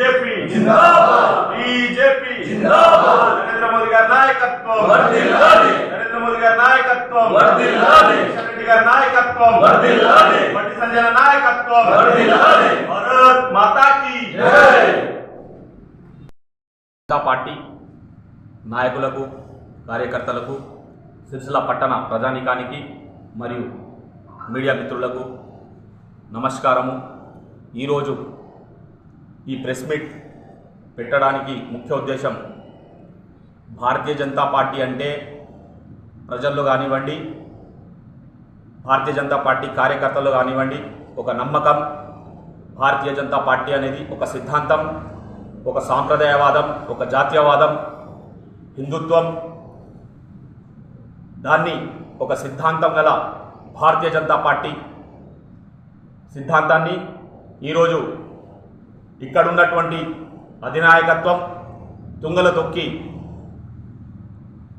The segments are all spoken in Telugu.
బీజేపీ జిందాబాద్. బీజేపీ జిందాబాద్. నరేంద్ర మోదీ గారి నాయకత్వం వర్ధిల్లాలి. నరేంద్ర మోదీ గారి నాయకత్వం వర్ధిల్లాలి. కిషన్ రెడ్డి గారి నాయకత్వం వర్ధిల్లాలి. బండి సంజయ్ నాయకత్వం వర్ధిల్లాలి. భారత్ మాతా కీ జై జనతా పార్టీ నాయకులకు కార్యకర్తలకు సిరిసిల్ల పట్టణ ప్రజానికానికి మరియు మీడియా మిత్రులకు నమస్కారము ఈరోజు ఈ ప్రెస్ మీట్ పెట్టడానికి ముఖ్య ఉద్దేశం భారతీయ జనతా పార్టీ అంటే ప్రజల్లో కానివ్వండి భారతీయ జనతా పార్టీ కార్యకర్తలు కానివ్వండి ఒక నమ్మకం. భారతీయ జనతా పార్టీ అనేది ఒక సిద్ధాంతం ఒక సాంప్రదాయవాదం ఒక జాతీయవాదం హిందుత్వం. దాన్ని ఒక సిద్ధాంతం గల భారతీయ జనతా పార్టీ సిద్ధాంతాన్ని ఈరోజు ఇక్కడున్నటువంటి అధినాయకత్వం తుంగల తొక్కి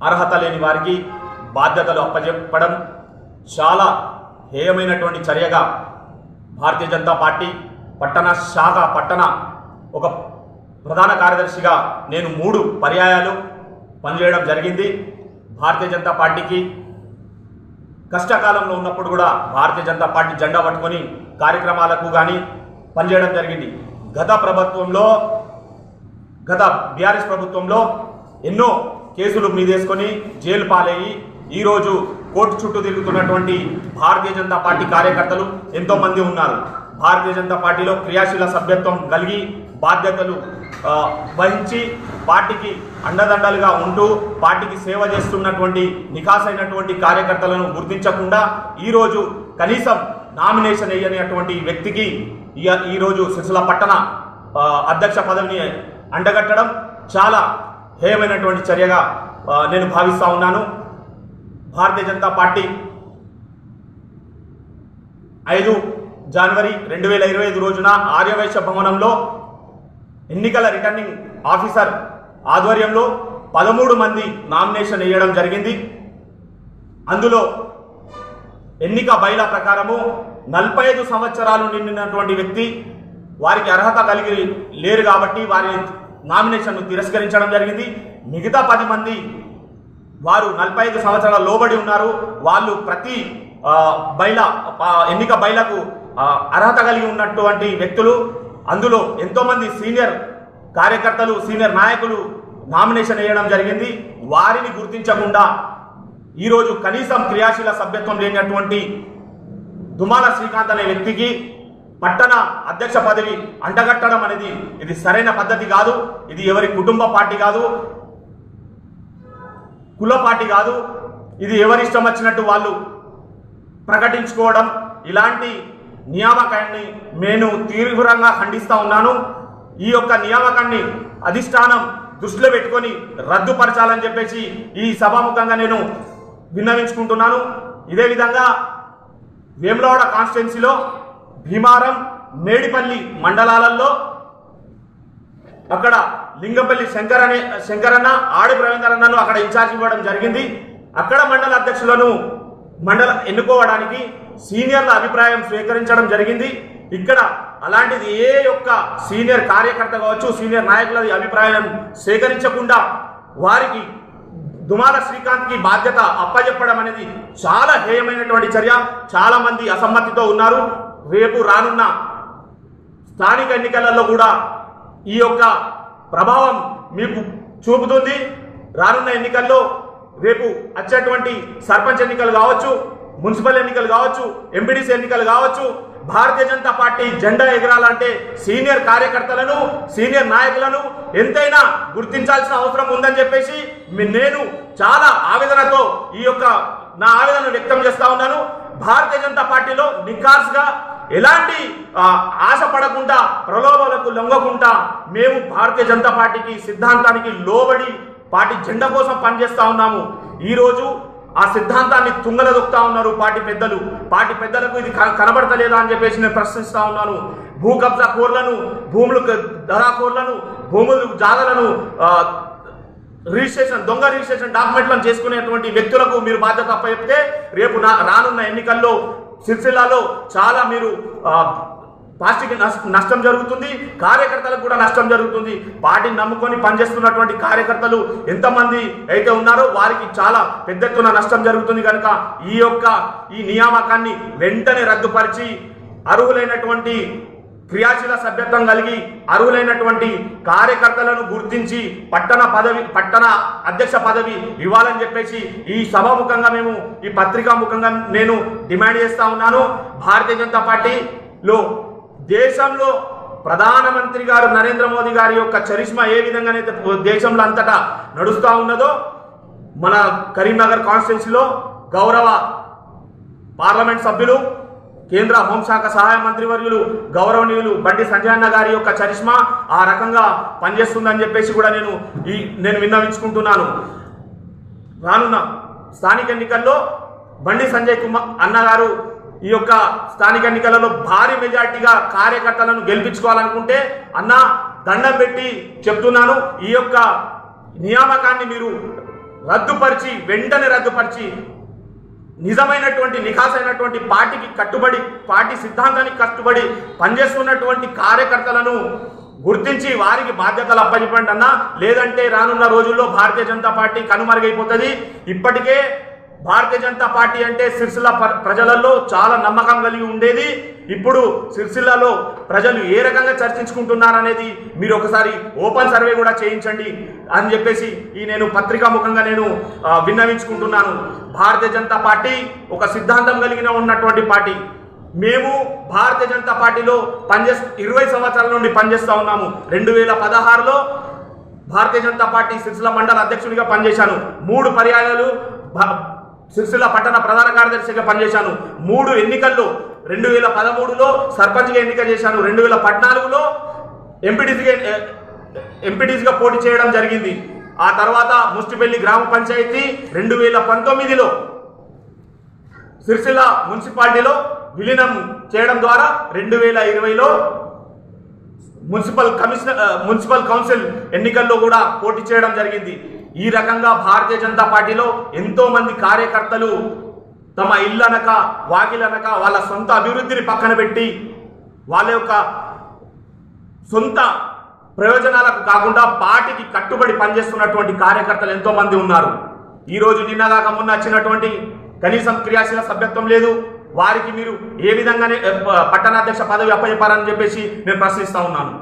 అర్హత లేని వారికి బాధ్యతలు అప్పచెప్పడం చాలా హేయమైనటువంటి చర్యగా భారతీయ జనతా పార్టీ పట్టణ శాఖ పట్టణ ఒక ప్రధాన కార్యదర్శిగా నేను మూడు పర్యాయాలు పనిచేయడం జరిగింది. భారతీయ జనతా పార్టీకి కష్టకాలంలో ఉన్నప్పుడు కూడా భారతీయ జనతా పార్టీ జెండా పట్టుకొని కార్యక్రమాలకు కానీ పనిచేయడం జరిగింది. గత ప్రభుత్వంలో గత బీఆర్ఎస్ ప్రభుత్వంలో ఎన్నో కేసులు మీదేసుకొని జైలు పాలయ్యి ఈరోజు కోర్టు చుట్టూ తిరుగుతున్నటువంటి భారతీయ జనతా పార్టీ కార్యకర్తలు ఎంతోమంది ఉన్నారు. భారతీయ జనతా పార్టీలో క్రియాశీల సభ్యత్వం కలిగి బాధ్యతలు వహించి పార్టీకి అండదండలుగా ఉంటూ పార్టీకి సేవ చేస్తున్నటువంటి నికాసైనటువంటి కార్యకర్తలను గుర్తించకుండా ఈరోజు కనీసం నామినేషన్ వేయనటువంటి వ్యక్తికి ఈరోజు సిరిసిల పట్టణ అధ్యక్ష పదవిని అండగట్టడం చాలా హేయమైనటువంటి చర్యగా నేను భావిస్తూ ఉన్నాను. భారతీయ జనతా పార్టీ ఐదు జనవరి రెండు వేల ఇరవై ఐదు రోజున ఆర్యవైశ్య భవనంలో ఎన్నికల రిటర్నింగ్ ఆఫీసర్ ఆధ్వర్యంలో పదమూడు మంది నామినేషన్ వేయడం జరిగింది. అందులో ఎన్నిక బయల ప్రకారము నలభై ఐదు సంవత్సరాలు నిండినటువంటి వ్యక్తి వారికి అర్హత కలిగి లేరు కాబట్టి వారి నామినేషన్ను తిరస్కరించడం జరిగింది. మిగతా పది మంది వారు నలభై ఐదు సంవత్సరాల లోబడి ఉన్నారు. వాళ్ళు ప్రతి బైల ఎన్నిక బయలకు అర్హత కలిగి ఉన్నటువంటి వ్యక్తులు. అందులో ఎంతోమంది సీనియర్ కార్యకర్తలు సీనియర్ నాయకులు నామినేషన్ వేయడం జరిగింది. వారిని గుర్తించకుండా ఈరోజు కనీసం క్రియాశీల సభ్యత్వం లేనటువంటి దుమాల శ్రీకాంత్ అనే వ్యక్తికి పట్టణ అధ్యక్ష పదవి అంటగట్టడం అనేది ఇది సరైన పద్ధతి కాదు. ఇది ఎవరి కుటుంబ పార్టీ కాదు. కుల పార్టీ కాదు. ఇది ఎవరి ఇష్టం వచ్చినట్టు వాళ్ళు ప్రకటించుకోవడం. ఇలాంటి నియామకాన్ని నేను తీవ్రంగా ఖండిస్తూ ఉన్నాను. ఈ యొక్క నియామకాన్ని అధిష్టానం దృష్టిలో పెట్టుకొని రద్దుపరచాలని చెప్పేసి ఈ సభాముఖంగా నేను విన్నవించుకుంటున్నాను. ఇదే విధంగా వేములవాడ కాన్స్టిట్యున్సీలో భీమారం మేడిపల్లి మండలాలలో అక్కడ లింగపల్లి శంకర్ అనే శంకరన్న ఆడి ప్రవీణ్ అన్నను అక్కడ ఇన్ఛార్జ్ ఇవ్వడం జరిగింది. అక్కడ మండల అధ్యక్షులను మండల ఎన్నుకోవడానికి సీనియర్ల అభిప్రాయం స్వీకరించడం జరిగింది. ఇక్కడ అలాంటిది ఏ యొక్క సీనియర్ కార్యకర్త కావచ్చు సీనియర్ నాయకుల అభిప్రాయం సేకరించకుండా వారికి దుమాల శ్రీకాంత్కి బాధ్యత అప్పజెప్పడం అనేది చాలా హేయమైనటువంటి చర్య. చాలా మంది అసమ్మతితో ఉన్నారు. రేపు రానున్న స్థానిక ఎన్నికలలో కూడా ఈ యొక్క ప్రభావం మీకు చూపుతుంది. రానున్న ఎన్నికల్లో రేపు వచ్చేటువంటి సర్పంచ్ ఎన్నికలు కావచ్చు మున్సిపల్ ఎన్నికలు కావచ్చు ఎంపీడీసీ ఎన్నికలు కావచ్చు భారతీయ జనతా పార్టీ జెండా ఎగరాలంటే సీనియర్ కార్యకర్తలను సీనియర్ నాయకులను ఎంతైనా గుర్తించాల్సిన అవసరం ఉందని చెప్పేసి నేను చాలా ఆవేదనతో ఈ యొక్క నా ఆవేదనను వ్యక్తం చేస్తా ఉన్నాను. భారతీయ జనతా పార్టీలో నిఖార్స్గా ఎలాంటి ఆశ పడకుండా ప్రలోభాలకు లొంగకుండా మేము భారతీయ జనతా పార్టీకి సిద్ధాంతానికి లోబడి పార్టీ జెండా కోసం పనిచేస్తా ఉన్నాము. ఈరోజు ఆ సిద్ధాంతాన్ని తుంగల దొక్కుతా ఉన్నారు పార్టీ పెద్దలు. పార్టీ పెద్దలకు ఇది కనబడతలేదా అని చెప్పేసి నేను ప్రశ్నిస్తా ఉన్నాను. భూ కబ్జా కోర్లను భూములు క- దరాకోర్లను భూములు జాగలను రిజిస్ట్రేషన్ దొంగ రిజిస్ట్రేషన్ డాక్యుమెంట్లను చేసుకునేటువంటి వ్యక్తులకు మీరు బాధ్యత అప్పచెప్తే రేపు నా రానున్న ఎన్నికల్లో సిరిసిల్లాలో చాలా మీరు పార్టీకి నష్టం జరుగుతుంది కార్యకర్తలకు కూడా నష్టం జరుగుతుంది. పార్టీని నమ్ముకొని పనిచేస్తున్నటువంటి కార్యకర్తలు ఎంతమంది అయితే ఉన్నారో వారికి చాలా పెద్ద ఎత్తున నష్టం జరుగుతుంది కనుక ఈ యొక్క ఈ నియామకాన్ని వెంటనే రద్దుపరిచి అర్హులైనటువంటి క్రియాశీల సభ్యత్వం కలిగి అర్హులైనటువంటి కార్యకర్తలను గుర్తించి పట్టణ పదవి పట్టణ అధ్యక్ష పదవి ఇవ్వాలని చెప్పేసి ఈ సభాముఖంగా మేము ఈ పత్రికా ముఖంగా నేను డిమాండ్ చేస్తా ఉన్నాను. భారతీయ జనతా పార్టీలో దేశంలో ప్రధానమంత్రి గారు నరేంద్ర మోదీ గారి యొక్క చరిష్మా ఏ విధంగానైతే దేశంలో అంతటా నడుస్తూ ఉన్నదో మన కరీంనగర్ కాన్స్టిట్యున్సీలో గౌరవ పార్లమెంట్ సభ్యులు కేంద్ర హోంశాఖ సహాయ మంత్రివర్యులు గౌరవనీయులు బండి సంజయ్ అన్న గారి యొక్క చరిష్మా ఆ రకంగా పనిచేస్తుందని చెప్పేసి కూడా నేను ఈ నేను విన్నవించుకుంటున్నాను. రానున్న స్థానిక ఎన్నికల్లో బండి సంజయ్ కుమార్ అన్నగారు ఈ యొక్క స్థానిక ఎన్నికలలో భారీ మెజార్టీగా కార్యకర్తలను గెలిపించుకోవాలనుకుంటే అన్న దండం పెట్టి చెప్తున్నాను ఈ యొక్క నియామకాన్ని మీరు రద్దుపరిచి వెంటనే రద్దుపరిచి నిజమైనటువంటి నిఖాసైనటువంటి పార్టీకి కట్టుబడి పార్టీ సిద్ధాంతానికి కట్టుబడి పనిచేస్తున్నటువంటి కార్యకర్తలను గుర్తించి వారికి బాధ్యతలు అప్పచెప్పండి అన్న. లేదంటే రానున్న రోజుల్లో భారతీయ జనతా పార్టీ కనుమరుగైపోతుంది. ఇప్పటికే భారతీయ జనతా పార్టీ అంటే సిరిసిల్ల ప్రజలలో చాలా నమ్మకం కలిగి ఉండేది. ఇప్పుడు సిరిసిల్లలో ప్రజలు ఏ రకంగా చర్చించుకుంటున్నారనేది మీరు ఒకసారి ఓపెన్ సర్వే కూడా చేయించండి అని చెప్పేసి ఈ నేను పత్రికా ముఖంగా నేను విన్నవించుకుంటున్నాను. భారతీయ జనతా పార్టీ ఒక సిద్ధాంతం కలిగిన ఉన్నటువంటి పార్టీ. మేము భారతీయ జనతా పార్టీలో పనిచే ఇరవై సంవత్సరాల నుండి పనిచేస్తూ ఉన్నాము. రెండు వేల పదహారులో భారతీయ జనతా పార్టీ సిరిసిల్ల మండల అధ్యక్షుడిగా పనిచేశాను. మూడు పర్యాయాలు సిరిసిల్ల పట్టణ ప్రధాన కార్యదర్శిగా పనిచేశాను. మూడు ఎన్నికల్లో రెండు వేల పదమూడులో సర్పంచ్గా ఎన్నిక చేశాను. రెండు వేల పద్నాలుగులో ఎంపీటీసీగా ఎంపీటీసీగా పోటీ చేయడం జరిగింది. ఆ తర్వాత ముష్టిపల్లి గ్రామ పంచాయతీ రెండు వేల పంతొమ్మిదిలో సిరిసిల్ల మున్సిపాలిటీలో విలీనం చేయడం ద్వారా రెండు వేల ఇరవైలో మున్సిపల్ కమిషనర్ మున్సిపల్ కౌన్సిల్ ఎన్నికల్లో కూడా పోటీ చేయడం జరిగింది. ఈ రకంగా భారతీయ జనతా పార్టీలో ఎంతో మంది కార్యకర్తలు తమ ఇల్లనక వాకిలనక వాళ్ళ సొంత అభివృద్ధిని పక్కన పెట్టి వాళ్ళ యొక్క సొంత ప్రయోజనాలకు కాకుండా పార్టీకి కట్టుబడి పనిచేస్తున్నటువంటి కార్యకర్తలు ఎంతో మంది ఉన్నారు. ఈ రోజు నిన్నగాక మొన్న వచ్చినటువంటి కనీసం క్రియాశీల సభ్యత్వం లేదు. వారికి మీరు ఏ విధంగానే పట్టణాధ్యక్ష పదవి అప్పచెప్పారని చెప్పేసి నేను ప్రశ్నిస్తా ఉన్నాను.